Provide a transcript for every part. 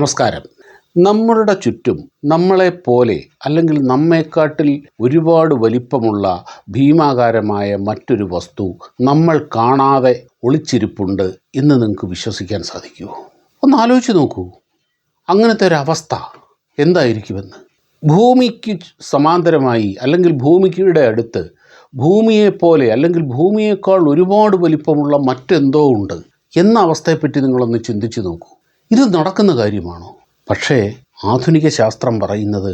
നമസ്കാരം. നമ്മളുടെ ചുറ്റും നമ്മളെപ്പോലെ അല്ലെങ്കിൽ നമ്മെക്കാട്ടിൽ ഒരുപാട് വലിപ്പമുള്ള ഭീമാകാരമായ മറ്റൊരു വസ്തു നമ്മൾ കാണാതെ ഒളിച്ചിരിപ്പുണ്ട് എന്ന് നിങ്ങൾക്ക് വിശ്വസിക്കാൻ സാധിക്കുമോ ഒന്ന് ആലോചിച്ച് നോക്കൂ. അങ്ങനത്തെ ഒരു അവസ്ഥ എന്തായിരിക്കുമെന്ന്. ഭൂമിക്ക് സമാന്തരമായി അല്ലെങ്കിൽ ഭൂമിയുടെ അടുത്ത് ഭൂമിയെപ്പോലെ അല്ലെങ്കിൽ ഭൂമിയേക്കാൾ ഒരുപാട് വലിപ്പമുള്ള മറ്റെന്തോ ഉണ്ട്. എന്ന അവസ്ഥയെപ്പറ്റി നിങ്ങളൊന്ന് ചിന്തിച്ചു നോക്കൂ. ഇത് നടക്കുന്ന കാര്യമാണോ? പക്ഷേ ആധുനിക ശാസ്ത്രം പറയുന്നത്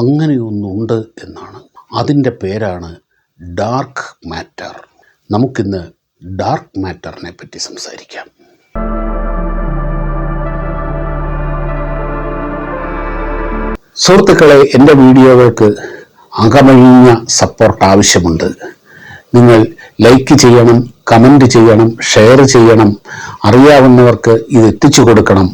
അങ്ങനെയൊന്നുണ്ട് എന്നാണ്. അതിന്റെ പേരാണ് ഡാർക്ക് മാറ്റർ. നമുക്കിന്ന് ഡാർക്ക് മാറ്ററിനെ പറ്റി സംസാരിക്കാം. സുഹൃത്തുക്കളെ എന്റെ വീഡിയോകൾക്ക് അകമഴിഞ്ഞ സപ്പോർട്ട് ആവശ്യമുണ്ട്. നിങ്ങൾ ലൈക്ക് ചെയ്യണം കമന്റ് ചെയ്യണം ഷെയർ ചെയ്യണം അറിയാവുന്നവർക്ക് ഇത് എത്തിച്ചു കൊടുക്കണം.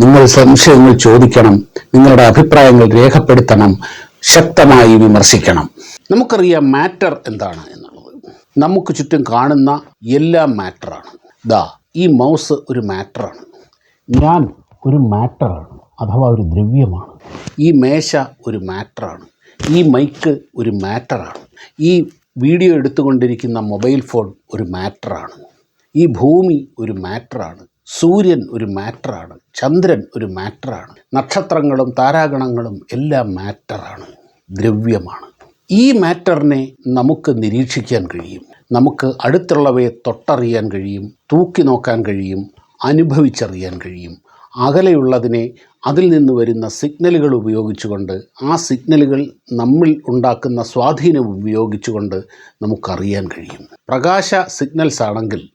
നിങ്ങൾ സംശയങ്ങൾ ചോദിക്കണം നിങ്ങളുടെ അഭിപ്രായങ്ങൾ രേഖപ്പെടുത്തണം ശക്തമായി വിമർശിക്കണം. നമുക്കറിയാം മാറ്റർ എന്താണ് എന്നുള്ളത്. നമുക്ക് ചുറ്റും കാണുന്ന എല്ലാം മാറ്ററാണ്. ദാ ഈ മൗസ് ഒരു മാറ്ററാണ്. ഞാൻ ഒരു മാറ്ററാണ് അഥവാ ഒരു ദ്രവ്യമാണ്. ഈ മേശ ഒരു മാറ്ററാണ്. ഈ മൈക്ക് ഒരു മാറ്ററാണ്. ഈ വീഡിയോ എടുത്തുകൊണ്ടിരിക്കുന്ന മൊബൈൽ ഫോൺ ഒരു മാറ്ററാണ്. ഈ ഭൂമി ഒരു മാറ്ററാണ്. സൂര്യൻ ഒരു മാറ്ററാണ്. ചന്ദ്രൻ ഒരു മാറ്ററാണ്. നക്ഷത്രങ്ങളും താരാഗണങ്ങളും എല്ലാം മാറ്ററാണ്. ദ്രവ്യമാണ്. ഈ മാറ്ററിനെ നമുക്ക് നിരീക്ഷിക്കാൻ കഴിയും. നമുക്ക് അടുത്തുള്ളവയെ തൊട്ടറിയാൻ കഴിയും. തൂക്കി നോക്കാൻ കഴിയും. അനുഭവിച്ചറിയാൻ കഴിയും. അകലെയുള്ളതിനെ അതിൽ നിന്ന് വരുന്ന സിഗ്നലുകൾ ഉപയോഗിച്ചുകൊണ്ട് ആ സിഗ്നലുകൾ നമ്മിൽ ഉണ്ടാക്കുന്ന സ്വാധീനം ഉപയോഗിച്ചുകൊണ്ട് നമുക്കറിയാൻ കഴിയും. പ്രകാശ സിഗ്നൽസ് ആണെങ്കിൽ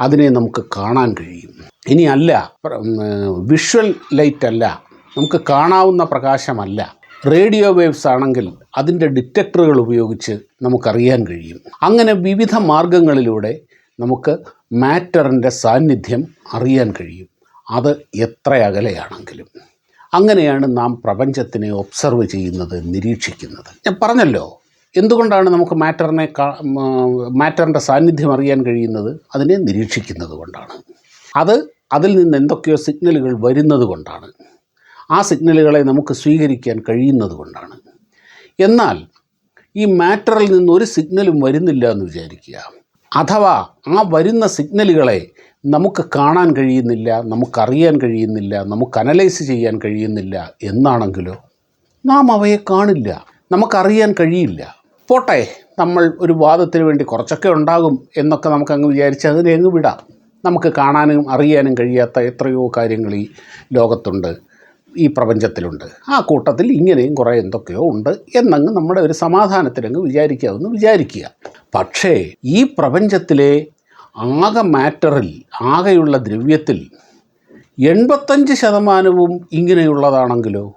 അതിനെ നമുക്ക് കാണാൻ കഴിയും. ഇനി അല്ല വിഷ്വൽ ലൈറ്റ് അല്ല നമുക്ക് കാണാവുന്ന പ്രകാശമല്ല. റേഡിയോ വേവ്സ് ആണെങ്കിൽ അതിന്റെ ഡിറ്റക്ടറുകൾ ഉപയോഗിച്ച് നമുക്കറിയാൻ കഴിയും. അങ്ങനെ വിവിധ മാർഗങ്ങളിലൂടെ നമുക്ക് മാറ്ററിന്റെ സാന്നിധ്യം അറിയാൻ കഴിയും. അത് എത്ര അകലെയാണെങ്കിലും. അങ്ങനെയാണ് നാം പ്രപഞ്ചത്തിനെ ഒബ്സർവ് ചെയ്യുന്നത് നിരീക്ഷിക്കുന്നത്. ഞാൻ പറഞ്ഞല്ലോ എന്തുകൊണ്ടാണ് നമുക്ക് മാറ്ററിനെ മാറ്ററിന്റെ സാന്നിധ്യം അറിയാൻ കഴിയുന്നത്? അതിനെ നിരീക്ഷിക്കുന്നത് കൊണ്ടാണ്. അത് അതിൽ നിന്ന് എന്തൊക്കെയോ സിഗ്നലുകൾ വരുന്നത് കൊണ്ടാണ്. ആ സിഗ്നലുകളെ നമുക്ക് സ്വീകരിക്കാൻ കഴിയുന്നത് കൊണ്ടാണ്. എന്നാൽ ഈ മാറ്ററിൽ നിന്ന് ഒരു സിഗ്നലും വരുന്നില്ല എന്ന് വിചാരിക്കുക. അഥവാ ആ വരുന്ന സിഗ്നലുകളെ നമുക്ക് കാണാൻ കഴിയുന്നില്ല നമുക്കറിയാൻ കഴിയുന്നില്ല നമുക്ക് അനലൈസ് ചെയ്യാൻ കഴിയുന്നില്ല എന്നാണെങ്കിലോ നാം അവയെ കാണില്ല നമുക്കറിയാൻ കഴിയില്ല. പോട്ടെ നമ്മൾ ഒരു വാദത്തിന് വേണ്ടി കുറച്ചൊക്കെ ഉണ്ടാകും എന്നൊക്കെ നമുക്കങ്ങ് വിചാരിച്ച് അതിനെ അങ്ങ് വിടാം. നമുക്ക് കാണാനും അറിയാനും കഴിയാത്ത എത്രയോ കാര്യങ്ങൾ ഈ ലോകത്തുണ്ട് ഈ പ്രപഞ്ചത്തിലുണ്ട്. ആ കൂട്ടത്തിൽ ഇങ്ങനെയും കുറേ എന്തൊക്കെയോ ഉണ്ട് എന്നങ്ങ് നമ്മുടെ ഒരു സമാധാനത്തിലങ്ങ് വിചാരിക്കാമെന്ന് വിചാരിക്കുക. പക്ഷേ ഈ പ്രപഞ്ചത്തിലെ ആകെ മാറ്ററിൽ ആകെയുള്ള ദ്രവ്യത്തിൽ എൺപത്തഞ്ച് ശതമാനവും ഇങ്ങനെയുള്ളതാണെങ്കിലോ?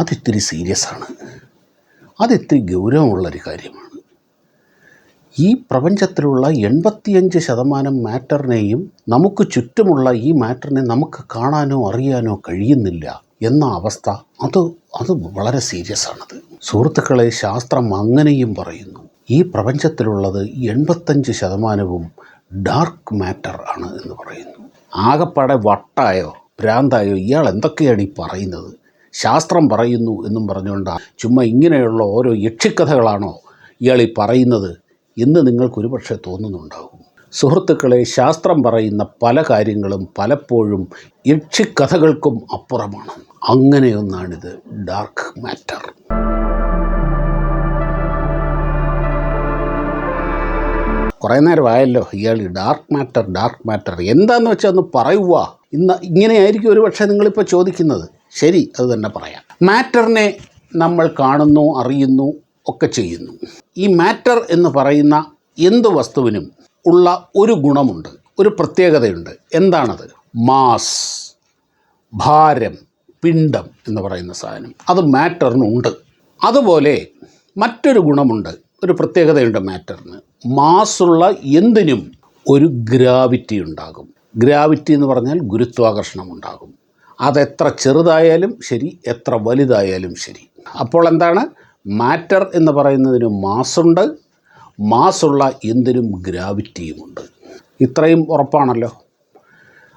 അതിത്തിരി സീരിയസ് ആണ്. അതിത്തിരി ഗൗരവമുള്ളൊരു കാര്യമാണ്. ഈ പ്രപഞ്ചത്തിലുള്ള എൺപത്തിയഞ്ച് ശതമാനം മാറ്ററിനെയും നമുക്ക് ചുറ്റുമുള്ള ഈ മാറ്ററിനെ നമുക്ക് കാണാനോ അറിയാനോ കഴിയുന്നില്ല എന്ന അവസ്ഥ അത് അത് വളരെ സീരിയസ് ആണത്. സുഹൃത്തുക്കളെ ശാസ്ത്രം അങ്ങനെയും പറയുന്നു. ഈ പ്രപഞ്ചത്തിലുള്ളത് എൺപത്തഞ്ച് ശതമാനവും ഡാർക്ക് മാറ്റർ ആണ് എന്ന് പറയുന്നു. ആകപ്പാടെ വട്ടായോ ഭ്രാന്തായോ ഇയാൾ എന്തൊക്കെയാണ് ഈ പറയുന്നത്? ശാസ്ത്രം പറയുന്നു എന്നും പറഞ്ഞുകൊണ്ട് ചുമ്മാ ഇങ്ങനെയുള്ള ഓരോ യക്ഷിക്കഥകളാണോ ഇയാൾ ഈ പറയുന്നത് എന്ന് നിങ്ങൾക്കൊരു പക്ഷേ തോന്നുന്നുണ്ടാകും സുഹൃത്തുക്കളെ ശാസ്ത്രം പറയുന്ന പല കാര്യങ്ങളും പലപ്പോഴും യക്ഷിക്കഥകൾക്കും അപ്പുറമാണ്. അങ്ങനെയൊന്നാണിത് ഡാർക്ക് മാറ്റർ കുറേ നേരമായല്ലോ ഇയാൾ ഡാർക്ക് മാറ്റർ ഡാർക്ക് മാറ്റർ എന്താണെന്ന് വെച്ചാൽ ഒന്ന് പറയുക ഇന്ന് ഇങ്ങനെയായിരിക്കും ഒരു പക്ഷേ നിങ്ങളിപ്പോൾ ചോദിക്കുന്നത്. ശരി അത് തന്നെ പറയാം. മാറ്ററിനെ നമ്മൾ കാണുന്നു അറിയുന്നു ഒക്കെ ചെയ്യുന്നു. ഈ മാറ്റർ എന്ന് പറയുന്ന എന്ത് വസ്തുവിനും ഉള്ള ഒരു ഗുണമുണ്ട്. ഒരു പ്രത്യേകതയുണ്ട്. എന്താണത്? മാസ് ഭാരം പിണ്ഡം എന്ന് പറയുന്ന സാധനം. അത് മാറ്ററിനുണ്ട് അതുപോലെ മറ്റൊരു ഗുണമുണ്ട്. ഒരു പ്രത്യേകതയുണ്ട് മാറ്ററിന് മാസുള്ള എന്തിനും ഒരു ഗ്രാവിറ്റി ഉണ്ടാകും. ഗ്രാവിറ്റി എന്ന് പറഞ്ഞാൽ ഗുരുത്വാകർഷണം ഉണ്ടാകും അതെത്ര ചെറുതായാലും ശരി എത്ര വലുതായാലും ശരി. അപ്പോൾ എന്താണ്? മാറ്റർ എന്ന് പറയുന്നതിന് മാസുണ്ട് മാസുള്ള എന്തിനും ഗ്രാവിറ്റിയുമുണ്ട്. ഇത്രയും ഉറപ്പാണല്ലോ?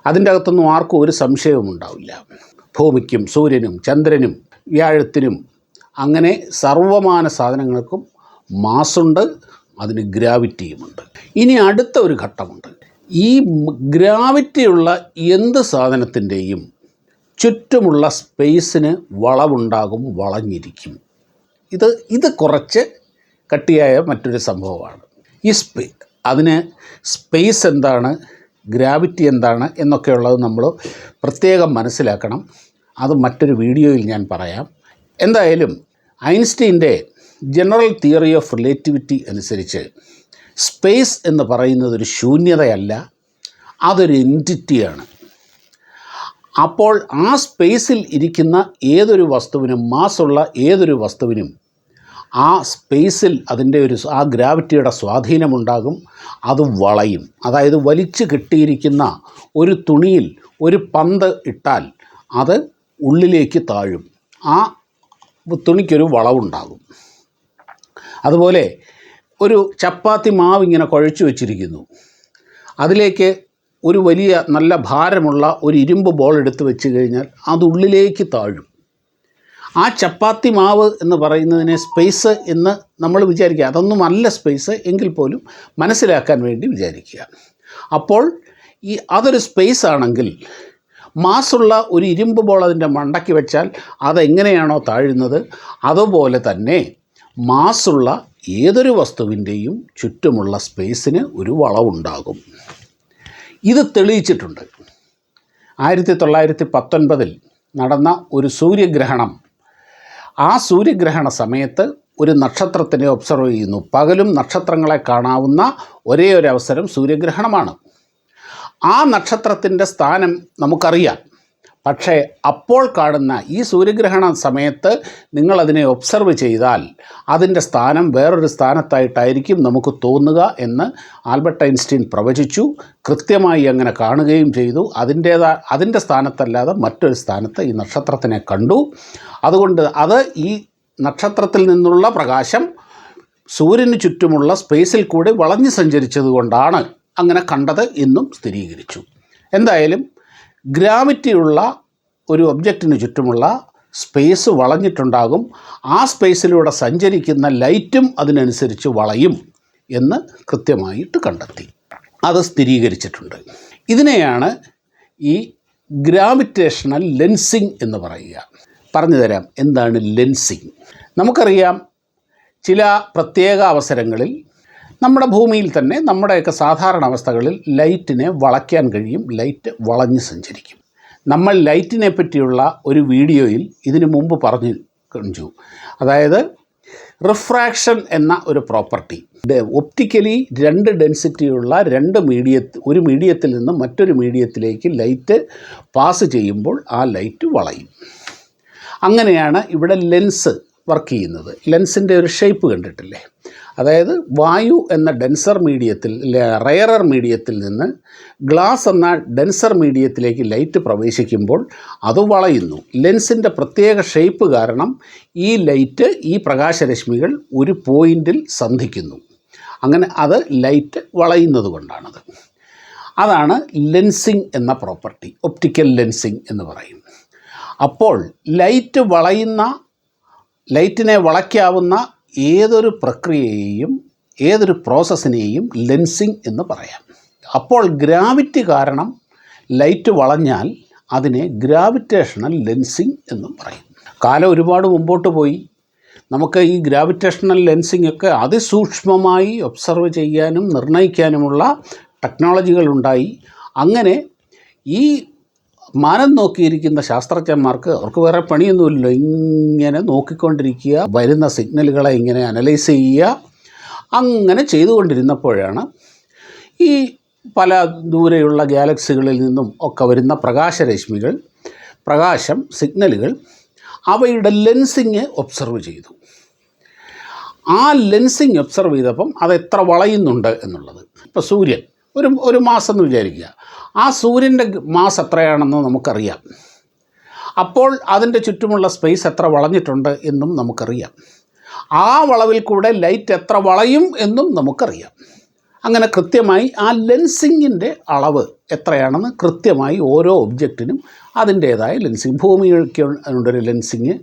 അതിന്റെ അകത്തൊന്നും ആർക്കും ഒരു സംശയവും ഉണ്ടാവില്ല. ഭൂമിക്കും സൂര്യനും ചന്ദ്രനും വ്യാഴത്തിനും അങ്ങനെ സർവമാന സാധനങ്ങൾക്കും മാസുണ്ട് അതിന് ഗ്രാവിറ്റിയുമുണ്ട്. ഇനി അടുത്ത ഒരു ഘട്ടമുണ്ട്. ഈ ഗ്രാവിറ്റിയുള്ള എന്ത് സാധനത്തിന്റെയും ചുറ്റുമുള്ള സ്പേസിന് വളവുണ്ടാകും വളഞ്ഞിരിക്കും. ഇത് ഇത് കുറച്ച് കട്ടിയായ മറ്റൊരു സംഭവമാണ്. ഈ സ്പേ അതിന് സ്പേസ് എന്താണ് ഗ്രാവിറ്റി എന്താണ് എന്നൊക്കെയുള്ളത് നമ്മൾ പ്രത്യേകം മനസ്സിലാക്കണം. അത് മറ്റൊരു വീഡിയോയിൽ ഞാൻ പറയാം. എന്തായാലും ഐൻസ്റ്റീന്റെ ജനറൽ തിയറി ഓഫ് റിലേറ്റിവിറ്റി അനുസരിച്ച് സ്പേസ് എന്ന് പറയുന്നത് ഒരു ശൂന്യതയല്ല അതൊരു എന്റിറ്റിയാണ് അപ്പോൾ ആ സ്പേസിൽ ഇരിക്കുന്ന ഏതൊരു വസ്തുവിനും മാസുള്ള ഏതൊരു വസ്തുവിനും ആ സ്പേസിൽ അതിന്റെ ഒരു ആ ഗ്രാവിറ്റിയുടെ സ്വാധീനമുണ്ടാകും അത് വളയും. അതായത് വലിച്ചു കെട്ടിയിരിക്കുന്ന ഒരു തുണിയിൽ ഒരു പന്ത് ഇട്ടാൽ അത് ഉള്ളിലേക്ക് താഴും. ആ തുണിക്കൊരു വളവുണ്ടാകും. അതുപോലെ ഒരു ചപ്പാത്തി മാവ് ഇങ്ങനെ കുഴച്ചു വെച്ചിരിക്കുന്നു. അതിലേക്ക് ഒരു വലിയ നല്ല ഭാരമുള്ള ഒരു ഇരുമ്പ് ബോൾ എടുത്ത് വെച്ച് കഴിഞ്ഞാൽ അത് ഉള്ളിലേക്ക് താഴും. ആ ചപ്പാത്തി മാവ് എന്ന് പറയുന്നതിനെ സ്പേസ് എന്ന് നമ്മൾ വിചാരിക്കുക. അതൊന്നും അല്ല സ്പേസ് എങ്കിൽ പോലും മനസ്സിലാക്കാൻ വേണ്ടി വിചാരിക്കുക. അപ്പോൾ ഈ അതൊരു സ്പേസ് ആണെങ്കിൽ മാസുള്ള ഒരു ഇരുമ്പ് ബോൾ അതിന്റെ മണ്ടയ്ക്ക് വെച്ചാൽ അതെങ്ങനെയാണോ താഴുന്നത് അതുപോലെ തന്നെ മാസുള്ള ഏതൊരു വസ്തുവിന്റെയും ചുറ്റുമുള്ള സ്പേസിന് ഒരു വളവുണ്ടാകും. ഇത് തെളിയിച്ചിട്ടുണ്ട്. ആയിരത്തി തൊള്ളായിരത്തി പത്തൊൻപതിൽ നടന്ന ഒരു സൂര്യഗ്രഹണം. ആ സൂര്യഗ്രഹണ സമയത്ത് ഒരു നക്ഷത്രത്തിനെ ഒബ്സർവ് ചെയ്യുന്നു. പകലും നക്ഷത്രങ്ങളെ കാണാവുന്ന ഒരേ ഒരു അവസരം സൂര്യഗ്രഹണമാണ്. ആ നക്ഷത്രത്തിന്റെ സ്ഥാനം നമുക്കറിയാം. പക്ഷേ അപ്പോൾ കാണുന്ന ഈ സൂര്യഗ്രഹണ സമയത്ത് നിങ്ങളതിനെ ഒബ്സർവ് ചെയ്താൽ അതിന്റെ സ്ഥാനം വേറൊരു സ്ഥാനത്തായിട്ടായിരിക്കും നമുക്ക് തോന്നുക എന്ന് ആൽബർട്ട് ഐൻസ്റ്റീൻ പ്രവചിച്ചു. കൃത്യമായി അങ്ങനെ കാണുകയും ചെയ്തു. അതിന്റേതാ അതിന്റെ സ്ഥാനത്തല്ലാതെ മറ്റൊരു സ്ഥാനത്ത് ഈ നക്ഷത്രത്തിനെ കണ്ടു. അതുകൊണ്ട് അത് ഈ നക്ഷത്രത്തിൽ നിന്നുള്ള പ്രകാശം സൂര്യന് ചുറ്റുമുള്ള സ്പേസിൽ കൂടി വളഞ്ഞു സഞ്ചരിച്ചതുകൊണ്ടാണ് അങ്ങനെ കണ്ടത് എന്നും സ്ഥിരീകരിച്ചു. എന്തായാലും ഗ്രാവിറ്റിയുള്ള ഒരു ഒബ്ജക്റ്റിന് ചുറ്റുമുള്ള സ്പേസ് വളഞ്ഞിട്ടുണ്ടാകും. ആ സ്പേസിലൂടെ സഞ്ചരിക്കുന്ന ലൈറ്റും അതിനനുസരിച്ച് വളയും എന്ന് കൃത്യമായിട്ട് കണ്ടെത്തി. അത് സ്ഥിരീകരിച്ചിട്ടുണ്ട്. ഇതിനെയാണ് ഈ ഗ്രാവിറ്റേഷണൽ ലെൻസിങ് എന്ന് പറയുക. പറഞ്ഞു തരാം എന്താണ് ലെൻസിങ്? നമുക്കറിയാം ചില പ്രത്യേക അവസരങ്ങളിൽ നമ്മുടെ ഭൂമിയിൽ തന്നെ നമ്മുടെയൊക്കെ സാധാരണ അവസ്ഥകളിൽ ലൈറ്റിനെ വളയ്ക്കാൻ കഴിയും ലൈറ്റ് വളഞ്ഞ് സഞ്ചരിക്കും. നമ്മൾ ലൈറ്റിനെ പറ്റിയുള്ള ഒരു വീഡിയോയിൽ ഇതിനു മുമ്പ് പറഞ്ഞു കഴിഞ്ഞു അതായത് റിഫ്രാക്ഷൻ എന്ന ഒരു പ്രോപ്പർട്ടി. ഒപ്റ്റിക്കലി രണ്ട് ഡെൻസിറ്റിയുള്ള രണ്ട് മീഡിയ ഒരു മീഡിയത്തിൽ നിന്ന് മറ്റൊരു മീഡിയത്തിലേക്ക് ലൈറ്റ് പാസ് ചെയ്യുമ്പോൾ ആ ലൈറ്റ് വളയും. അങ്ങനെയാണ് ഇവിടെ ലെൻസ് വർക്ക് ചെയ്യുന്നത്. ലെൻസിന്റെ ഒരു ഷേപ്പ് കണ്ടിട്ടില്ലേ? അതായത് വായു എന്ന ഡെൻസർ മീഡിയത്തിൽ റയറർ മീഡിയത്തിൽ നിന്ന് ഗ്ലാസ് എന്ന ഡെൻസർ മീഡിയത്തിലേക്ക് ലൈറ്റ് പ്രവേശിക്കുമ്പോൾ അത് വളയുന്നു. ലെൻസിന്റെ പ്രത്യേക ഷേപ്പ് കാരണം ഈ ലൈറ്റ് ഈ പ്രകാശരശ്മികൾ ഒരു പോയിന്റിൽ സന്ധിക്കുന്നു. അങ്ങനെ അത് ലൈറ്റ് വളയുന്നത് കൊണ്ടാണത്. അതാണ് ലെൻസിങ് എന്ന പ്രോപ്പർട്ടി ഒപ്റ്റിക്കൽ ലെൻസിങ് എന്ന് പറയും. അപ്പോൾ ലൈറ്റ് വളയുന്ന ലൈറ്റിനെ വളയ്ക്കാവുന്ന ഏതൊരു പ്രക്രിയയെയും ഏതൊരു പ്രോസസ്സിനെയും ലെൻസിങ് എന്ന് പറയാം. അപ്പോൾ ഗ്രാവിറ്റി കാരണം ലൈറ്റ് വളഞ്ഞാൽ അതിനെ ഗ്രാവിറ്റേഷണൽ ലെൻസിങ് എന്നും പറയും. കാലം ഒരുപാട് മുമ്പോട്ട് പോയി. നമുക്ക് ഈ ഗ്രാവിറ്റേഷണൽ ലെൻസിങ് ഒക്കെ അതിസൂക്ഷ്മമായി ഒബ്സർവ് ചെയ്യാനും നിർണയിക്കാനുമുള്ള ടെക്നോളജികളുണ്ടായി അങ്ങനെ ഈ മാനം നോക്കിയിരിക്കുന്ന ശാസ്ത്രജ്ഞന്മാർക്ക് അവർക്ക് വേറെ പണിയൊന്നുമില്ല ഇങ്ങനെ നോക്കിക്കൊണ്ടിരിക്കുക വരുന്ന സിഗ്നലുകളെ ഇങ്ങനെ അനലൈസ് ചെയ്യുക. അങ്ങനെ ചെയ്തുകൊണ്ടിരുന്നപ്പോഴാണ് ഈ പല ദൂരെയുള്ള ഗാലക്സികളിൽ നിന്നും ഒക്കെ വരുന്ന പ്രകാശരശ്മികൾ പ്രകാശം സിഗ്നലുകൾ അവയുടെ ലെൻസിങ് ഒബ്സർവ് ചെയ്തു. ആ ലെൻസിങ് ഒബ്സർവ് ചെയ്തപ്പം അത് എത്ര വളയുന്നുണ്ട് എന്നുള്ളത്. ഇപ്പോൾ സൂര്യൻ ഒരു ഒരു മാസം എന്ന് വിചാരിക്കുക. ആ സൂര്യന്റെ മാസ് എത്രയാണെന്ന് നമുക്കറിയാം. അപ്പോൾ അതിന്റെ ചുറ്റുമുള്ള സ്പേസ് എത്ര വളഞ്ഞിട്ടുണ്ട് എന്നും നമുക്കറിയാം. ആ വളവിൽ കൂടെ ലൈറ്റ് എത്ര വളയും എന്നും നമുക്കറിയാം. അങ്ങനെ കൃത്യമായി ആ ലെൻസിങ്ങിന്റെ അളവ് എത്രയാണെന്ന് കൃത്യമായി ഓരോ ഒബ്ജക്റ്റിനും അതിന്റേതായ ലെൻസിങ് ഭൂമിക്ക് ഉണ്ടൊരു ലെൻസിങ്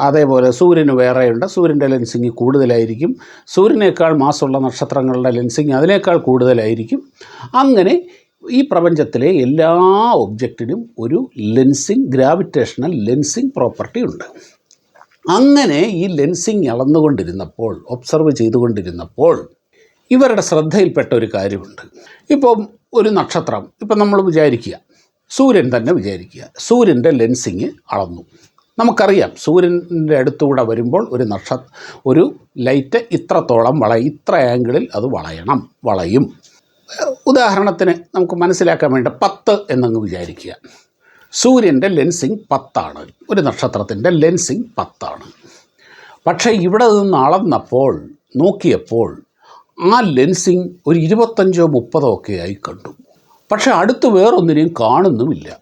അതേപോലെ സൂര്യന് വേറെയുണ്ട്. സൂര്യന്റെ ലെൻസിങ് കൂടുതലായിരിക്കും. സൂര്യനേക്കാൾ മാസമുള്ള നക്ഷത്രങ്ങളുടെ ലെൻസിങ് അതിനേക്കാൾ കൂടുതലായിരിക്കും. അങ്ങനെ ഈ പ്രപഞ്ചത്തിലെ എല്ലാ ഒബ്ജക്റ്റിനും ഒരു ലെൻസിങ് ഗ്രാവിറ്റേഷണൽ ലെൻസിങ് പ്രോപ്പർട്ടി ഉണ്ട്. അങ്ങനെ ഈ ലെൻസിങ് അളന്നുകൊണ്ടിരുന്നപ്പോൾ ഒബ്സർവ് ചെയ്തുകൊണ്ടിരുന്നപ്പോൾ ഇവരുടെ ശ്രദ്ധയിൽപ്പെട്ട ഒരു കാര്യമുണ്ട്. ഇപ്പം ഒരു നക്ഷത്രം ഇപ്പം നമ്മൾ വിചാരിക്കുക സൂര്യൻ തന്നെ വിചാരിക്കുക സൂര്യന്റെ ലെൻസിങ് അളന്നു. നമുക്കറിയാം സൂര്യന്റെ അടുത്തുകൂടെ വരുമ്പോൾ ഒരു നക്ഷ ഒരു ലൈറ്റ് ഇത്രത്തോളം വള ഇത്ര ആംഗിളിൽ അത് വളയണം വളയും. ഉദാഹരണത്തിന് നമുക്ക് മനസ്സിലാക്കാൻ വേണ്ടി പത്ത് എന്നങ്ങ് വിചാരിക്കുക. സൂര്യന്റെ ലെൻസിങ് പത്താണ് ഒരു നക്ഷത്രത്തിന്റെ ലെൻസിങ് പത്താണ്. പക്ഷേ ഇവിടെ നിന്ന് അളന്നപ്പോൾ നോക്കിയപ്പോൾ ആ ലെൻസിങ് ഒരു ഇരുപത്തഞ്ചോ മുപ്പതോ ഒക്കെ ആയി കണ്ടു. പക്ഷേ അടുത്ത് വേറൊന്നിനെയും കാണുന്നുമില്ല.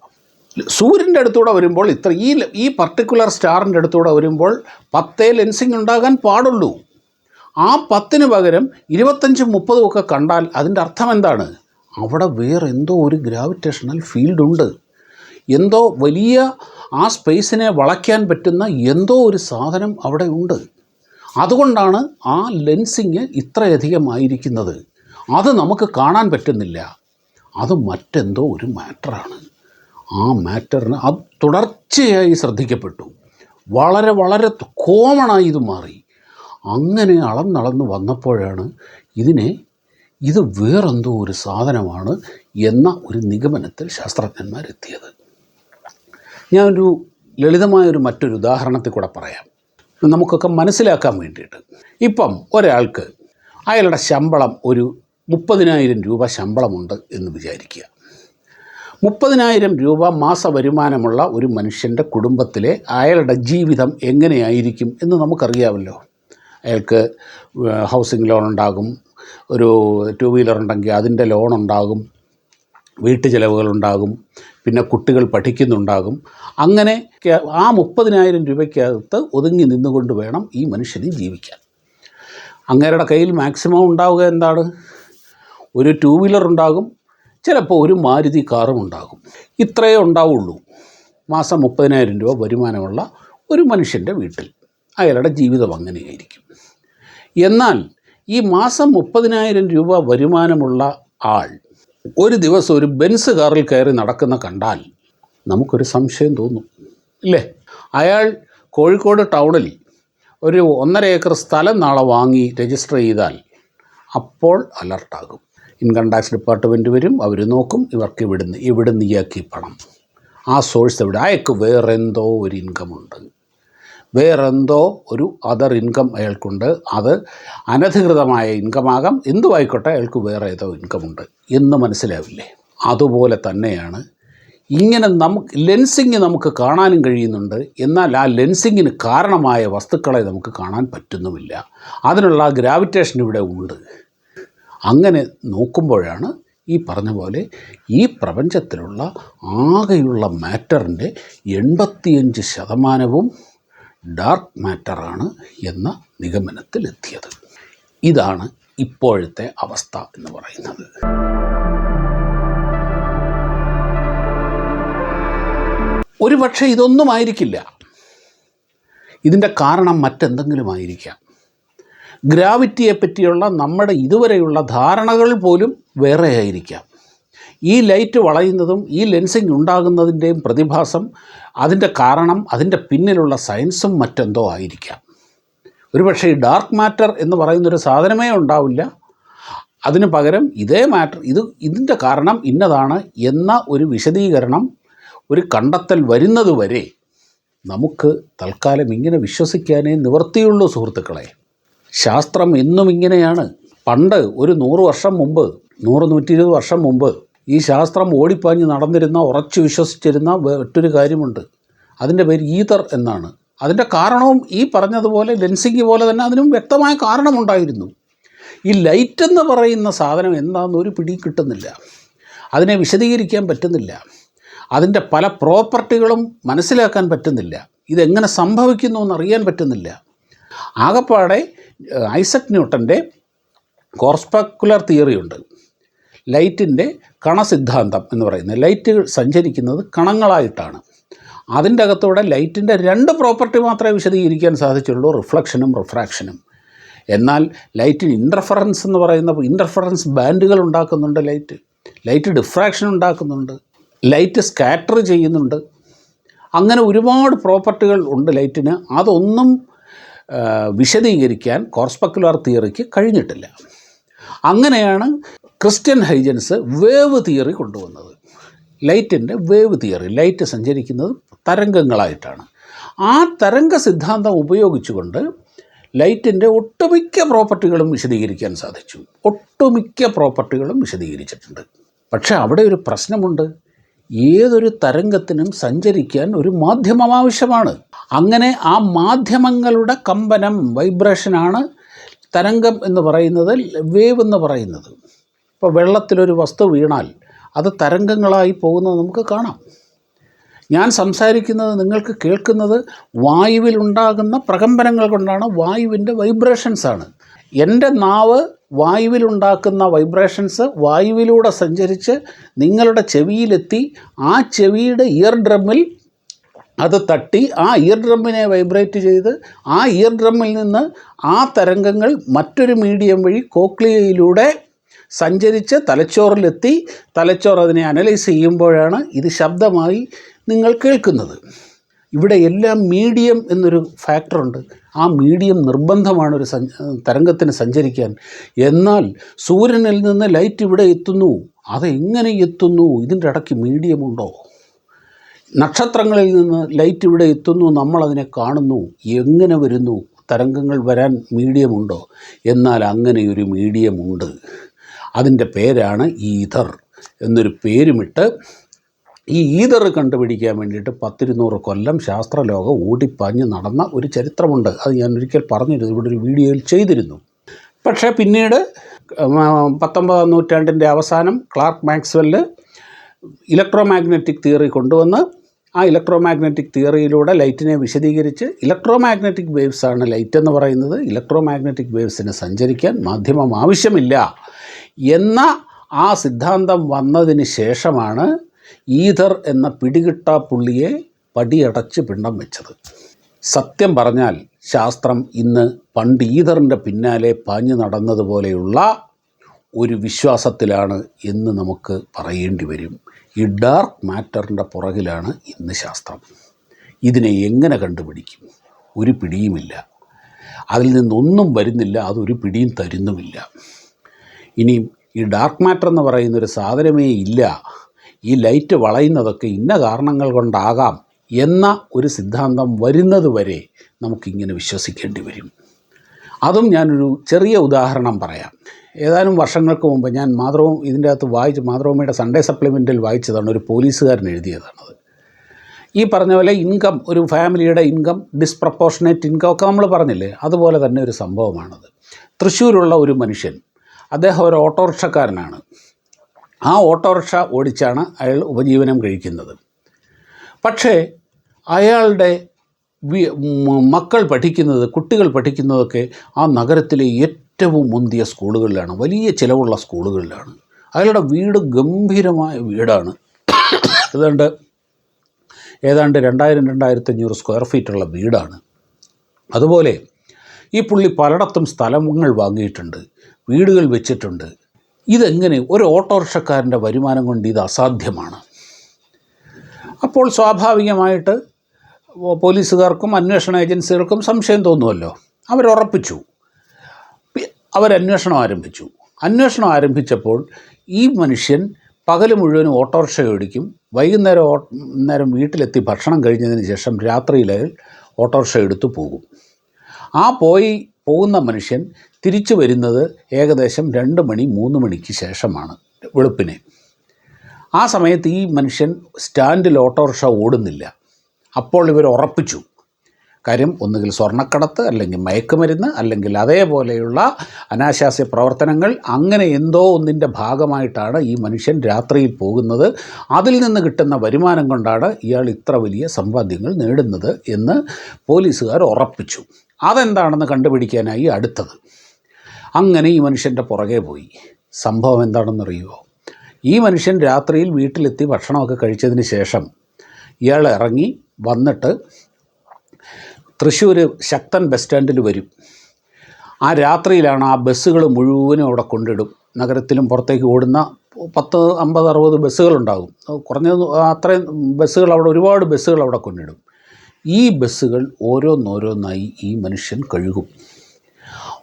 സൂര്യന്റെ അടുത്തൂടെ വരുമ്പോൾ ഇത്ര ഈ ഈ പർട്ടിക്കുലർ സ്റ്റാറിന്റെ അടുത്തൂടെ വരുമ്പോൾ പത്തേ ലെൻസിങ് ഉണ്ടാകാൻ പാടുള്ളൂ. ആ പത്തിന് പകരം ഇരുപത്തഞ്ചും മുപ്പതും ഒക്കെ കണ്ടാൽ അതിന്റെ അർത്ഥം എന്താണ്? അവിടെ വേറെ എന്തോ ഒരു ഗ്രാവിറ്റേഷണൽ ഫീൽഡ് ഉണ്ട്. എന്തോ വലിയ ആ സ്പേസിനെ വളയ്ക്കാൻ പറ്റുന്ന എന്തോ ഒരു സാധനം അവിടെ ഉണ്ട്. അതുകൊണ്ടാണ് ആ ലെൻസിങ് ഇത്രയധികം ആയിരിക്കുന്നത് അത് നമുക്ക് കാണാൻ പറ്റുന്നില്ല. അത് മറ്റെന്തോ ഒരു മാറ്ററാണ് ആ മാറ്ററിന് അത് തുടർച്ചയായി ശ്രദ്ധിക്കപ്പെട്ടു. വളരെ വളരെ കോമണായി ഇത് മാറി. അങ്ങനെ അളന്നളന്ന് വന്നപ്പോഴാണ് ഇതിനെ ഇത് വേറെന്തോ ഒരു സാധനമാണ് എന്ന ഒരു നിഗമനത്തിൽ ശാസ്ത്രജ്ഞന്മാരെത്തിയത്. ഞാനൊരു ലളിതമായൊരു മറ്റൊരു ഉദാഹരണത്തിൽ കൂടെ പറയാം. നമുക്കൊക്കെ മനസ്സിലാക്കാൻ വേണ്ടിയിട്ട്. ഇപ്പം ഒരാൾക്ക് അയാളുടെ ശമ്പളം ഒരു മുപ്പതിനായിരം രൂപ ശമ്പളമുണ്ട് എന്ന് വിചാരിക്കുക. മുപ്പതിനായിരം രൂപ മാസ വരുമാനമുള്ള ഒരു മനുഷ്യന്റെ കുടുംബത്തിലെ അയാളുടെ ജീവിതം എങ്ങനെയായിരിക്കും എന്ന് നമുക്കറിയാമല്ലോ. അയാൾക്ക് ഹൗസിംഗ് ലോൺ ഉണ്ടാകും ഒരു ടു വീലർ ഉണ്ടെങ്കിൽ അതിന്റെ ലോൺ ഉണ്ടാകും വീട്ടു ചിലവുകളുണ്ടാകും പിന്നെ കുട്ടികൾ പഠിക്കുന്നുണ്ടാകും. അങ്ങനെ ആ മുപ്പതിനായിരം രൂപയ്ക്കകത്ത് ഒതുങ്ങി നിന്നുകൊണ്ട് വേണം ഈ മനുഷ്യന് ജീവിക്കാൻ. അങ്ങേരുടെ കയ്യിൽ മാക്സിമം ഉണ്ടാവുക എന്താണ്? ഒരു ടു വീലർ ഉണ്ടാകും ചിലപ്പോൾ ഒരു മാരുതി കാറും ഉണ്ടാകും. ഇത്രയേ ഉണ്ടാവുള്ളൂ. മാസം മുപ്പതിനായിരം രൂപ വരുമാനമുള്ള ഒരു മനുഷ്യന്റെ വീട്ടിൽ. അയാളുടെ ജീവിതം അങ്ങനെയായിരിക്കും. എന്നാൽ ഈ മാസം മുപ്പതിനായിരം രൂപ വരുമാനമുള്ള ആൾ ഒരു ദിവസം ഒരു ബെൻസ് കാറിൽ കയറി നടക്കുന്ന കണ്ടാൽ നമുക്കൊരു സംശയം തോന്നും. ഇല്ലേ? അയാൾ കോഴിക്കോട് ടൗണിൽ ഒരു ഒന്നര ഏക്കർ സ്ഥലം നാളെ വാങ്ങി രജിസ്റ്റർ ചെയ്താൽ അപ്പോൾ അലർട്ടാകും. ഇൻകം ടാക്സ് ഡിപ്പാർട്ട്മെന്റ് വരും അവർ നോക്കും ഇവർക്ക് ഇവിടുന്ന് ഇവിടുന്ന് ഇയാക്കി പണം. ആ സോഴ്സ് എവിടെ? അയാൾക്ക് വേറെന്തോ ഒരു ഇൻകം ഇൻകമുണ്ട് വേറെന്തോ ഒരു അതർ ഇൻകം അയാൾക്കുണ്ട്. അത് അനധികൃതമായ ഇൻകമാകാം എന്തുമായിക്കോട്ടെ അയാൾക്ക് വേറെ ഏതോ ഇൻകമുണ്ട് എന്ന് മനസ്സിലാവില്ലേ? അതുപോലെ തന്നെയാണ് ഇങ്ങനെ നമുക്ക് ലെൻസിങ് നമുക്ക് കാണാനും കഴിയുന്നുണ്ട്. എന്നാൽ ആ ലെൻസിങ്ങിന് കാരണമായ വസ്തുക്കളെ നമുക്ക് കാണാൻ പറ്റുന്നുമില്ല. അതിനുള്ള ഗ്രാവിറ്റേഷൻ ഇവിടെ ഉണ്ട്. അങ്ങനെ നോക്കുമ്പോഴാണ് ഈ പറഞ്ഞ പോലെ ഈ പ്രപഞ്ചത്തിലുള്ള ആകെയുള്ള മാറ്ററിന്റെ എൺപത്തിയഞ്ച് ശതമാനവും ഡാർക്ക് മാറ്ററാണ് എന്ന നിഗമനത്തിലെത്തിയത്. ഇതാണ് ഇപ്പോഴത്തെ അവസ്ഥ എന്ന് പറയുന്നത്. ഒരുപക്ഷെ ഇതൊന്നും ആയിരിക്കില്ല. ഇതിന്റെ കാരണം മറ്റെന്തെങ്കിലും ആയിരിക്കാം. ഗ്രാവിറ്റിയെ പറ്റിയുള്ള നമ്മുടെ ഇതുവരെയുള്ള ധാരണകൾ പോലും വേറെ ആയിരിക്കാം. ഈ ലൈറ്റ് വളയുന്നതും ഈ ലെൻസിങ് ഉണ്ടാകുന്നതിന്റെയും പ്രതിഭാസം അതിന്റെ കാരണം അതിന്റെ പിന്നിലുള്ള സയൻസും മറ്റെന്തോ ആയിരിക്കാം. ഒരുപക്ഷെ ഈ ഡാർക്ക് മാറ്റർ എന്ന് പറയുന്നൊരു സാധനമേ ഉണ്ടാവില്ല. അതിന് പകരം ഇതേ മാറ്റർ ഇത് ഇതിന്റെ കാരണം ഇന്നതാണ് എന്ന ഒരു വിശദീകരണം ഒരു കണ്ടെത്തൽ വരുന്നതുവരെ നമുക്ക് തൽക്കാലം ഇങ്ങനെ വിശ്വസിക്കാനേ നിവർത്തിയുള്ളൂ സുഹൃത്തുക്കളെ. ശാസ്ത്രം ഇന്നും ഇങ്ങനെയാണ്. പണ്ട് ഒരു നൂറ് വർഷം മുമ്പ് നൂറ് നൂറ്റി ഇരുപത് വർഷം മുമ്പ് ഈ ശാസ്ത്രം ഓടിപ്പാഞ്ഞ് നടന്നിരുന്ന ഉറച്ചു വിശ്വസിച്ചിരുന്ന മറ്റൊരു കാര്യമുണ്ട്. അതിന്റെ പേര് ഈതർ എന്നാണ്. അതിന്റെ കാരണവും ഈ പറഞ്ഞതുപോലെ ലെൻസിങ് പോലെ തന്നെ അതിനും വ്യക്തമായ കാരണമുണ്ടായിരുന്നു. ഈ ലൈറ്റ് എന്ന് പറയുന്ന സാധനം എന്താണെന്ന് ഒരു പിടി കിട്ടുന്നില്ല. അതിനെ വിശദീകരിക്കാൻ പറ്റുന്നില്ല. അതിന്റെ പല പ്രോപ്പർട്ടികളും മനസ്സിലാക്കാൻ പറ്റുന്നില്ല. ഇതെങ്ങനെ സംഭവിക്കുന്നു എന്നറിയാൻ പറ്റുന്നില്ല. ആകപ്പാടെ ഐസക് ന്യൂട്ടന്റെ കോർസ്പെക്കുലർ തിയറി ഉണ്ട്. ലൈറ്റിന്റെ കണസിദ്ധാന്തം എന്ന് പറയുന്നത്. ലൈറ്റ് സഞ്ചരിക്കുന്നത് കണങ്ങളായിട്ടാണ്. അതിന്റെ അകത്തൂടെ ലൈറ്റിന്റെ രണ്ട് പ്രോപ്പർട്ടി മാത്രമേ വിശദീകരിക്കാൻ സാധിച്ചുള്ളൂ. റിഫ്ലക്ഷനും റിഫ്രാക്ഷനും. എന്നാൽ ലൈറ്റിന് ഇന്റർഫറൻസ് എന്ന് പറയുന്ന ഇന്റർഫറൻസ് ബാൻഡുകൾ ഉണ്ടാക്കുന്നുണ്ട് ലൈറ്റ്. ലൈറ്റ് ഡിഫ്രാക്ഷൻ ഉണ്ടാക്കുന്നുണ്ട്. ലൈറ്റ് സ്കാറ്റർ ചെയ്യുന്നുണ്ട്. അങ്ങനെ ഒരുപാട് പ്രോപ്പർട്ടികൾ ഉണ്ട് ലൈറ്റിന്. അതൊന്നും വിശദീകരിക്കാൻ കോർസ്പെക്കുലാർ തിയറിക്ക് കഴിഞ്ഞിട്ടില്ല. അങ്ങനെയാണ് ക്രിസ്ത്യൻ ഹൈജൻസ് വേവ് തിയറി കൊണ്ടുവന്നത്. ലൈറ്റിന്റെ വേവ് തിയറി ലൈറ്റ് സഞ്ചരിക്കുന്നത് തരംഗങ്ങളായിട്ടാണ്. ആ തരംഗ സിദ്ധാന്തം ഉപയോഗിച്ചുകൊണ്ട് ലൈറ്റിന്റെ ഒട്ടുമിക്ക പ്രോപ്പർട്ടികളും വിശദീകരിക്കാൻ സാധിച്ചു. ഒട്ടുമിക്ക പ്രോപ്പർട്ടികളും വിശദീകരിച്ചിട്ടുണ്ട്. പക്ഷേ അവിടെ ഒരു പ്രശ്നമുണ്ട്. ഏതൊരു തരംഗത്തിനും സഞ്ചരിക്കാൻ ഒരു മാധ്യമം ആവശ്യമാണ്. അങ്ങനെ ആ മാധ്യമങ്ങളുടെ കമ്പനം വൈബ്രേഷനാണ് തരംഗം എന്ന് പറയുന്നത് വേവ് എന്ന് പറയുന്നത്. ഇപ്പോൾ വെള്ളത്തിലൊരു വസ്തു വീണാൽ അത് തരംഗങ്ങളായി പോകുന്നത് നമുക്ക് കാണാം. ഞാൻ സംസാരിക്കുന്നത് നിങ്ങൾക്ക് കേൾക്കുന്നത് വായുവിലുണ്ടാകുന്ന പ്രകമ്പനങ്ങൾ കൊണ്ടാണ്. വായുവിന്റെ വൈബ്രേഷൻസാണ് എന്റെ നാവ് വായുവിലുണ്ടാക്കുന്ന വൈബ്രേഷൻസ് വായുവിലൂടെ സഞ്ചരിച്ച് നിങ്ങളുടെ ചെവിയിലെത്തി ആ ചെവിയുടെ ഇയർ ഡ്രമ്മിൽ അത് തട്ടി ആ ഇയർ ഡ്രമ്മിനെ വൈബ്രേറ്റ് ചെയ്ത് ആ ഇയർ ഡ്രമ്മിൽ നിന്ന് ആ തരംഗങ്ങൾ മറ്റൊരു മീഡിയം വഴി കോക്ലിയയിലൂടെ സഞ്ചരിച്ച് തലച്ചോറിലെത്തി. തലച്ചോർ അതിനെ അനലൈസ് ചെയ്യുമ്പോഴാണ് ഇത് ശബ്ദമായി നിങ്ങൾ കേൾക്കുന്നത്. ഇവിടെ എല്ലാം മീഡിയം എന്നൊരു ഫാക്ടറുണ്ട് ആ മീഡിയം നിർബന്ധമാണ് ഒരു തരംഗത്തിന് സഞ്ചരിക്കാൻ. എന്നാൽ സൂര്യനിൽ നിന്ന് ലൈറ്റ് ഇവിടെ എത്തുന്നു. അതെങ്ങനെ എത്തുന്നു? ഇതിന്റെ ഇടയ്ക്ക് മീഡിയമുണ്ടോ നക്ഷത്രങ്ങളിൽ നിന്ന് ലൈറ്റ് ഇവിടെ എത്തുന്നു. നമ്മളതിനെ കാണുന്നു. എങ്ങനെ വരുന്നു? തരംഗങ്ങൾ വരാൻ മീഡിയമുണ്ടോ എന്നാൽ അങ്ങനെയൊരു മീഡിയമുണ്ട് അതിന്റെ പേരാണ് ഈഥർ. എന്നൊരു പേരുമിട്ട് ഈ ഈദർ കണ്ടുപിടിക്കാൻ വേണ്ടിയിട്ട് പത്തിരുന്നൂറ് കൊല്ലം ശാസ്ത്രലോകം ഓടിപ്പാഞ്ഞ് നടന്ന ഒരു ചരിത്രമുണ്ട്. അത് ഞാൻ ഒരിക്കൽ പറഞ്ഞിരുന്നു. ഇവിടെ ഒരു വീഡിയോയിൽ ചെയ്തിരുന്നു. പക്ഷേ പിന്നീട് പത്തൊമ്പതാം നൂറ്റാണ്ടിന്റെ അവസാനം Clerk Maxwell electromagnetic theory കൊണ്ടുവന്ന് ആ ഇലക്ട്രോ മാഗ്നറ്റിക് തിയറിയിലൂടെ ലൈറ്റിനെ വിശദീകരിച്ച് ഇലക്ട്രോ മാഗ്നറ്റിക് വേവ്സ് ആണ് ലൈറ്റ് എന്ന് പറയുന്നത്. ഇലക്ട്രോ മാഗ്നറ്റിക് വേവ്സിന് സഞ്ചരിക്കാൻ മാധ്യമം ആവശ്യമില്ല എന്ന ആ സിദ്ധാന്തം വന്നതിന് ശേഷമാണ് ഈഥർ എന്ന പിടികിട്ടാ പുള്ളിയെ പടിയടച്ച് പിണ്ടം വെച്ചത്. സത്യം പറഞ്ഞാൽ ശാസ്ത്രം ഇന്ന് പണ്ട് ഈഥറിന്റെ പിന്നാലെ പാഞ്ഞു നടന്നതുപോലെയുള്ള ഒരു വിശ്വാസത്തിലാണ് എന്ന് നമുക്ക് പറയേണ്ടി വരും. ഈ ഡാർക്ക് മാറ്ററിന്റെ പുറകിലാണ് ഇന്ന് ശാസ്ത്രം. ഇതിനെ എങ്ങനെ കണ്ടുപിടിക്കും? ഒരു പിടിയുമില്ല. അതിൽ നിന്നൊന്നും വരുന്നില്ല അതൊരു പിടിയും തരുന്നുമില്ല. ഇനിയും ഈ ഡാർക്ക് മാറ്റർ എന്ന് പറയുന്നൊരു സാധനമേ ഇല്ല. ഈ ലൈറ്റ് വളയുന്നതൊക്കെ ഇന്ന കാരണങ്ങൾ കൊണ്ടാകാം എന്ന ഒരു സിദ്ധാന്തം വരുന്നത് വരെ നമുക്കിങ്ങനെ വിശ്വസിക്കേണ്ടി വരും. അതും ഞാനൊരു ചെറിയ ഉദാഹരണം പറയാം. ഏതാനും വർഷങ്ങൾക്ക് മുമ്പ് ഞാൻ മാതൃവും ഇതിന്റെ അകത്ത് വായിച്ച് മാതൃഭൂമിയുടെ സൺഡേ സപ്ലിമെന്റിൽ വായിച്ചതാണ് ഒരു പോലീസുകാരൻ എഴുതിയതാണത്. ഈ പറഞ്ഞ പോലെ ഇൻകം ഒരു ഫാമിലിയുടെ ഇൻകം ഡിസ്പ്രപ്പോർഷനേറ്റ് ഇൻകം ഒക്കെ നമ്മൾ പറഞ്ഞില്ലേ? അതുപോലെ തന്നെ ഒരു സംഭവമാണത്. തൃശ്ശൂരുള്ള ഒരു മനുഷ്യൻ അദ്ദേഹം ഒരു ഓട്ടോറിക്ഷക്കാരനാണ്. ആ ഓട്ടോറിക്ഷ ഓടിച്ചാണ് അയാൾ ഉപജീവനം കഴിക്കുന്നത്. പക്ഷേ അയാളുടെ മക്കൾ പഠിക്കുന്നത് കുട്ടികൾ പഠിക്കുന്നതൊക്കെ ആ നഗരത്തിലെ ഏറ്റവും മുന്തിയ സ്കൂളുകളിലാണ് വലിയ ചിലവുള്ള സ്കൂളുകളിലാണ്. അയാളുടെ വീട് ഗംഭീരമായ വീടാണ്. ഏതാണ്ട് ഏതാണ്ട് രണ്ടായിരം രണ്ടായിരത്തഞ്ഞൂറ് സ്ക്വയർ ഫീറ്റുള്ള വീടാണ്. അതുപോലെ ഈ പുള്ളി പലയിടത്തും സ്ഥലങ്ങൾ വാങ്ങിയിട്ടുണ്ട് വീടുകൾ വെച്ചിട്ടുണ്ട്. ഇതെങ്ങനെ ഒരു ഓട്ടോറിക്ഷക്കാരന്റെ വരുമാനം കൊണ്ട് ഇത് അസാധ്യമാണ്? അപ്പോൾ സ്വാഭാവികമായിട്ട് പോലീസുകാർക്കും അന്വേഷണ ഏജൻസികൾക്കും സംശയം തോന്നുമല്ലോ. അവരുറപ്പിച്ചു. അവരന്വേഷണം ആരംഭിച്ചു. അന്വേഷണം ആരംഭിച്ചപ്പോൾ ഈ മനുഷ്യൻ പകൽ മുഴുവനും ഓട്ടോറിക്ഷ ഓടിക്കും വൈകുന്നേരം നേരം വീട്ടിലെത്തി ഭക്ഷണം കഴിഞ്ഞതിന് ശേഷം രാത്രിയിൽ ഓട്ടോറിക്ഷ എടുത്തു പോകും. ആ പോയി പോകുന്ന മനുഷ്യൻ തിരിച്ചു വരുന്നത് ഏകദേശം രണ്ട് മണി മൂന്ന് മണിക്ക് ശേഷമാണ് വെളുപ്പിനെ. ആ സമയത്ത് ഈ മനുഷ്യൻ സ്റ്റാൻഡിൽ ഓട്ടോറിക്ഷ ഓടുന്നില്ല. അപ്പോൾ ഇവർ ഉറപ്പിച്ചു. കാര്യം ഒന്നുകിൽ സ്വർണക്കടത്ത് അല്ലെങ്കിൽ മയക്കുമരുന്ന് അല്ലെങ്കിൽ അതേപോലെയുള്ള അനാശാസ്യ പ്രവർത്തനങ്ങൾ അങ്ങനെ എന്തോ ഒന്നിന്റെ ഭാഗമായിട്ടാണ് ഈ മനുഷ്യൻ രാത്രിയിൽ പോകുന്നത്. അതിൽ നിന്ന് കിട്ടുന്ന വരുമാനം കൊണ്ടാണ് ഇയാൾ ഇത്ര വലിയ സമ്പാദ്യങ്ങൾ നേടുന്നത് എന്ന് പോലീസുകാർ ഉറപ്പിച്ചു. അതെന്താണെന്ന് കണ്ടുപിടിക്കാനായി അടുത്തത്. അങ്ങനെ ഈ മനുഷ്യന്റെ പുറകെ പോയി. സംഭവം എന്താണെന്നറിയുമോ ഈ മനുഷ്യൻ രാത്രിയിൽ വീട്ടിലെത്തി ഭക്ഷണമൊക്കെ കഴിച്ചതിന് ശേഷം ഇയാൾ ഇറങ്ങി വന്നിട്ട് തൃശ്ശൂർ ശക്തൻ ബസ് സ്റ്റാൻഡിൽ വരും. ആ രാത്രിയിലാണ് ആ ബസ്സുകൾ മുഴുവനും അവിടെ കൊണ്ടിടും. നഗരത്തിലും പുറത്തേക്ക് ഓടുന്ന പത്ത് അമ്പത് അറുപത് ബസ്സുകളുണ്ടാകും. കുറഞ്ഞത് അത്രയും ബസ്സുകൾ അവിടെ ഒരുപാട് ബസ്സുകൾ അവിടെ കൊണ്ടിടും. ഈ ബസ്സുകൾ ഓരോന്നോരോന്നായി ഈ മനുഷ്യൻ കഴുകും.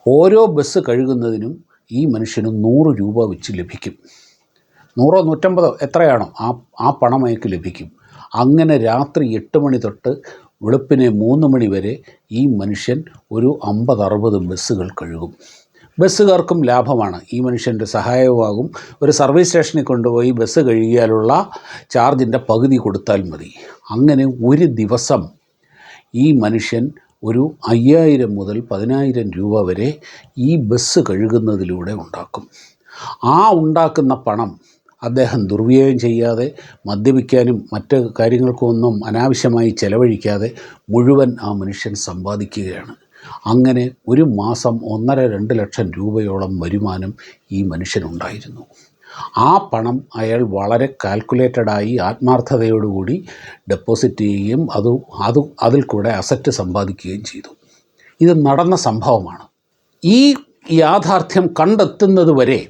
ഓരോ ബസ് കഴുകുന്നതിനും ഈ മനുഷ്യന് നൂറ് രൂപ വെച്ച് ലഭിക്കും. നൂറോ നൂറ്റമ്പതോ എത്രയാണോ ആ ആ പണം അയാൾക്ക് ലഭിക്കും. അങ്ങനെ രാത്രി എട്ട് മണി തൊട്ട് വെളുപ്പിനെ മൂന്ന് മണി വരെ ഈ മനുഷ്യൻ ഒരു അമ്പത് അറുപത് ബസ്സുകൾ കഴുകും. ബസ്സുകാർക്കും ലാഭമാണ്. ഈ മനുഷ്യന്റെ സഹായവുമാകും. ഒരു സർവീസ് സ്റ്റേഷനിൽ കൊണ്ടുപോയി ബസ് കഴുകിയാലുള്ള ചാർജിന്റെ പകുതി കൊടുത്താൽ മതി. അങ്ങനെ ഒരു ദിവസം ഈ മനുഷ്യൻ ഒരു അയ്യായിരം മുതൽ പതിനായിരം രൂപ വരെ ഈ ബസ് കഴുകുന്നതിലൂടെ ഉണ്ടാക്കും. ആ ഉണ്ടാക്കുന്ന പണം അദ്ദേഹം ദുർവ്യയം ചെയ്യാതെ മദ്യപിക്കാനും മറ്റ് കാര്യങ്ങൾക്കൊന്നും അനാവശ്യമായി ചെലവഴിക്കാതെ മുഴുവൻ ആ മനുഷ്യൻ സമ്പാദിക്കുകയാണ്. അങ്ങനെ ഒരു മാസം ഒന്നര രണ്ട് ലക്ഷം രൂപയോളം വരുമാനം ഈ മനുഷ്യനുണ്ടായിരുന്നു. ആ പണം അയാൾ വളരെ കാൽക്കുലേറ്റഡായി ആത്മാർത്ഥതയോടുകൂടി ഡെപ്പോസിറ്റ് ചെയ്യുകയും അത് അത് അതിൽ കൂടെ അസറ്റ് സമ്പാദിക്കുകയും ചെയ്തു. ഇത് നടന്ന സംഭവമാണ്. ഈ യാഥാർത്ഥ്യം കണ്ടെത്തുന്നത് വരെ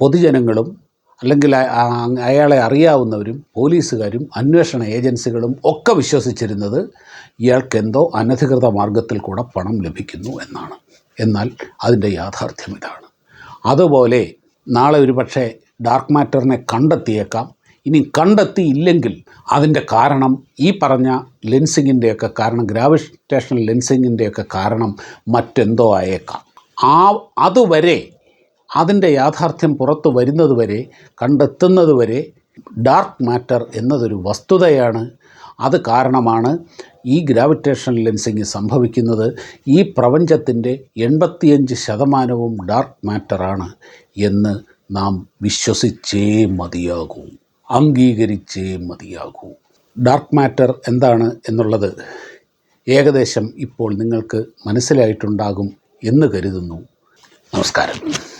പൊതുജനങ്ങളും അല്ലെങ്കിൽ അയാളെ അറിയാവുന്നവരും പോലീസുകാരും അന്വേഷണ ഏജൻസികളും ഒക്കെ വിശ്വസിച്ചിരുന്നത് ഇയാൾക്കെന്തോ അനധികൃത മാർഗത്തിൽ കൂടെ പണം ലഭിക്കുന്നു എന്നാണ്. എന്നാൽ അതിന്റെ യാഥാർത്ഥ്യം ഇതാണ്. അതുപോലെ നാളെ ഒരു പക്ഷേ ഡാർക്ക് മാറ്ററിനെ കണ്ടെത്തിയേക്കാം. ഇനി കണ്ടെത്തിയില്ലെങ്കിൽ അതിന്റെ കാരണം ഈ പറഞ്ഞ ലെൻസിങ്ങിന്റെയൊക്കെ കാരണം ഗ്രാവിറ്റേഷണൽ ലെൻസിങ്ങിന്റെയൊക്കെ കാരണം മറ്റെന്തോ ആയേക്കാം. ആ അതുവരെ അതിന്റെ യാഥാർത്ഥ്യം പുറത്തു വരുന്നതുവരെ കണ്ടെത്തുന്നതുവരെ ഡാർക്ക് മാറ്റർ എന്നതൊരു വസ്തുതയാണ്. അത് കാരണമാണ് ഈ ഗ്രാവിറ്റേഷൻ ലെൻസിങ് സംഭവിക്കുന്നത്. ഈ പ്രപഞ്ചത്തിന്റെ എൺപത്തിയഞ്ച് ശതമാനവും ഡാർക്ക് മാറ്ററാണ് എന്ന് നാം വിശ്വസിച്ചേ മതിയാകൂ അംഗീകരിച്ചേ മതിയാകൂ. ഡാർക്ക് മാറ്റർ എന്താണ് എന്നുള്ളത് ഏകദേശം ഇപ്പോൾ നിങ്ങൾക്ക് മനസ്സിലായിട്ടുണ്ടാകും എന്ന് കരുതുന്നു. നമസ്കാരം.